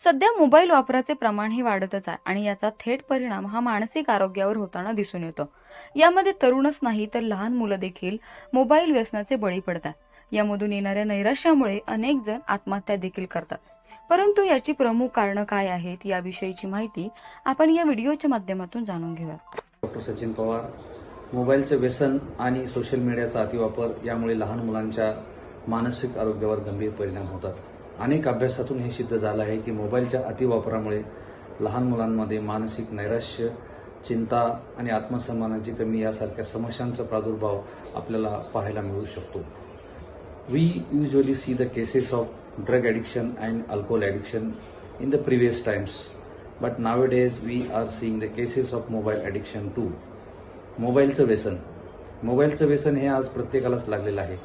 सध्या मोबाईल वापराचे प्रमाण हे वाढतच आहे आणि याचा थेट परिणाम हा मानसिक आरोग्यावर होताना दिसून येतो. यामध्ये तरुणच नाही तर लहान मुलं देखील मोबाईल व्यसनाचे बळी पडतात. यामधून येणाऱ्या नैराश्यामुळे अनेक जण आत्महत्या देखील करतात. परंतु याची प्रमुख कारणं काय आहेत याविषयीची माहिती आपण या व्हिडिओच्या माध्यमातून जाणून घेऊया डॉक्टर सचिन पवार मोबाईलचे व्यसन आणि सोशल मीडियाचा अतिवापर यामुळे लहान मुलांच्या मानसिक आरोग्यावर गंभीर परिणाम होतात. अनेक अभ्यासातून हे सिद्ध झालं आहे की मोबाईलच्या अतिवापरामुळे लहान मुलांमध्ये मानसिक नैराश्य चिंता आणि आत्मसन्मानाची कमी यासारख्या समस्यांचा प्रादुर्भाव आपल्याला पाहायला मिळू शकतो. We usually see the cases of drug addiction and alcohol addiction in the previous times but but days we are seeing the cases of mobile addiction too मोबाईलचं व्यसन. मोबाईलचं व्यसन हे आज प्रत्येकालाच लागलेलं आहे.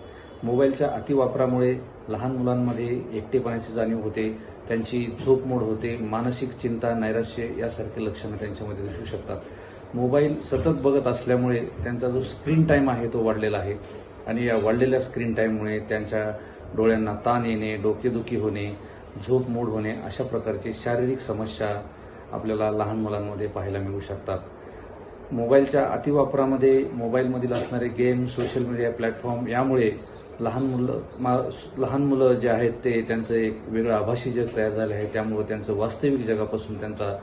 मोबाईलच्या अतिवापरामुळे लहान मुलांमध्ये एकटेपणाची जाणीव होते त्यांची झोपमोड होते मानसिक चिंता नैराश्य यासारखे लक्षणं त्यांच्यामध्ये दिसू शकतात. मोबाईल सतत बघत असल्यामुळे त्यांचा जो स्क्रीन टाईम आहे तो वाढलेला आहे आणि या वाढलेल्या स्क्रीन टाईममुळे त्यांच्या डोळ्यांना ताण येणे डोकेदुखी होणे झोप मोड होणे अशा प्रकारची शारीरिक समस्या आपल्याला लहान मुलांमध्ये पाहायला मिळू शकतात. मोबाईलच्या अतिवापरामध्ये मोबाईलमधील असणारे गेम सोशल मीडिया प्लॅटफॉर्म यामुळे लहान मुलं मा- लहान मुलं जे आहेत ते त्यांचं एक वेगळं आभासी जग तयार झालं आहे. त्यामुळं त्यांचं वास्तविक जगापासून त्यांचा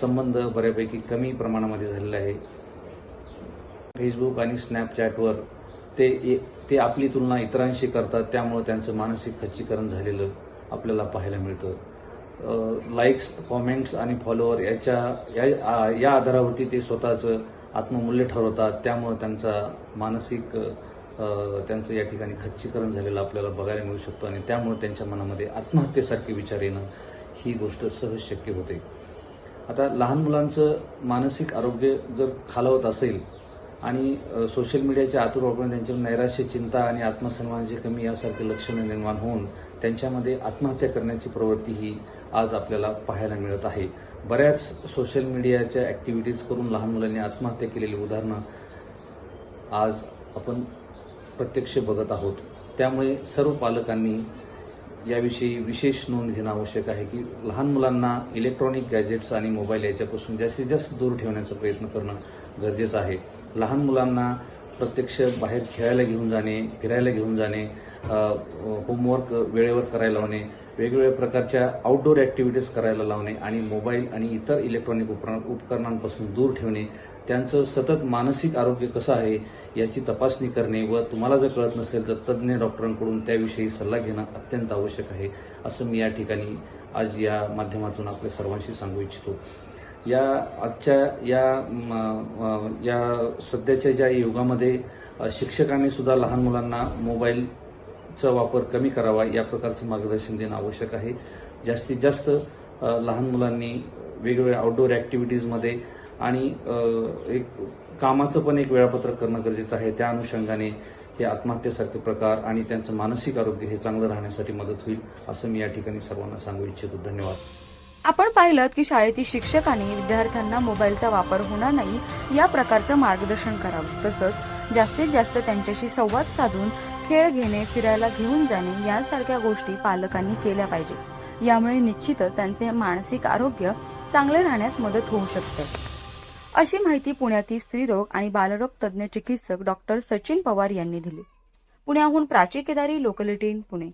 संबंध बऱ्यापैकी कमी प्रमाणामध्ये झालेला आहे. फेसबुक आणि स्नॅपचॅटवर ते ए- ते आपली तुलना इतरांशी करतात त्यामुळं त्यांचं मानसिक खच्चीकरण झालेलं आपल्याला पाहायला मिळतं. लाईक्स कॉमेंट्स आणि फॉलोअर याच्या या- आ- या आधारावरती ते स्वतःचं आत्ममूल्य ठरवतात त्यामुळं त्यांचा मानसिक त्यांचं या ठिकाणी खच्चीकरण झालेलं आपल्याला बघायला मिळू शकतो आणि त्यामुळे त्यांच्या मनामध्ये आत्महत्येसारखे विचार येणं ही गोष्ट सहज शक्य होते. आता लहान मुलांचं मानसिक आरोग्य जर खालावत असेल आणि सोशल मीडियाच्या आतुर वापरून त्यांच्या नैराश्य चिंता आणि आत्मसन्मानाची कमी यासारखे लक्षणं निर्माण होऊन त्यांच्यामध्ये आत्महत्या करण्याची प्रवृत्ती ही आज आपल्याला पाहायला मिळत आहे. बऱ्याच सोशल मीडियाच्या ऍक्टिव्हिटीज करून लहान मुलांनी आत्महत्या केलेली उदाहरणं आज आपण प्रत्यक्ष बघत आहोत. त्यामुळे सर्व पालकांनी याविषयी विशेष नोंद घेणं आवश्यक आहे की लहान मुलांना इलेक्ट्रॉनिक गॅजेट्स आणि मोबाईल याच्यापासून जास्तीत जास्त दूर ठेवण्याचा प्रयत्न करणं गरजेचं आहे. लहान मुलांना प्रत्यक्ष बाहेर खेळायला घेऊन जाणे फिरायला घेऊन जाणे होमवर्क वेळेवर करायला लावणे वेगवेगळ्या प्रकारच्या आउटडोअर ॲक्टिव्हिटीज करायला लावणे आणि मोबाईल आणि इतर इलेक्ट्रॉनिक उपकरण उपकरणांपासून दूर ठेवणे त्यांचं सतत मानसिक आरोग्य कसं आहे याची तपासणी करणे व तुम्हाला जर कळत नसेल तर तज्ज्ञ डॉक्टरांकडून त्याविषयी सल्ला घेणं अत्यंत आवश्यक आहे असं मी या ठिकाणी आज या माध्यमातून आपल्या सर्वांशी सांगू इच्छितो. या आजच्या या म, या सध्याच्या ज्या युगामध्ये शिक्षकांनी सुद्धा लहान मुलांना मोबाईलचा वापर कमी करावा या प्रकारचं मार्गदर्शन देणं आवश्यक आहे. जास्तीत जास्त लहान मुलांनी वेगवेगळ्या आउटडोअर ऍक्टिव्हिटीजमध्ये आणि एक कामाचं पण एक वेळापत्रक करणं गरजेचं आहे. त्या अनुषंगाने हे आत्महत्येसारखे प्रकार आणि त्यांचं मानसिक आरोग्य हे चांगलं राहण्यासाठी मदत होईल असं मी या ठिकाणी सर्वांना सांगू इच्छितो. धन्यवाद. आपण पाहिलं की शाळेतील शिक्षकांनी विद्यार्थ्यांना मोबाईलचा वापर होणार नाही या प्रकारचं मार्गदर्शन करावं. तसंच जास्तीत जास्त त्यांच्याशी संवाद साधून खेळ घेणे फिरायला घेऊन जाणे यांसारख्या गोष्टी पालकांनी केल्या पाहिजे यामुळे निश्चितच त्यांचे मानसिक आरोग्य चांगले राहण्यास मदत होऊ शकते. अशी माहिती पुण्यातील स्त्रीरोग आणि बालरोग तज्ज्ञ चिकित्सक डॉक्टर सचिन पवार यांनी दिली. पुण्याहून प्राची केदारी लोकलिटीन पुणे.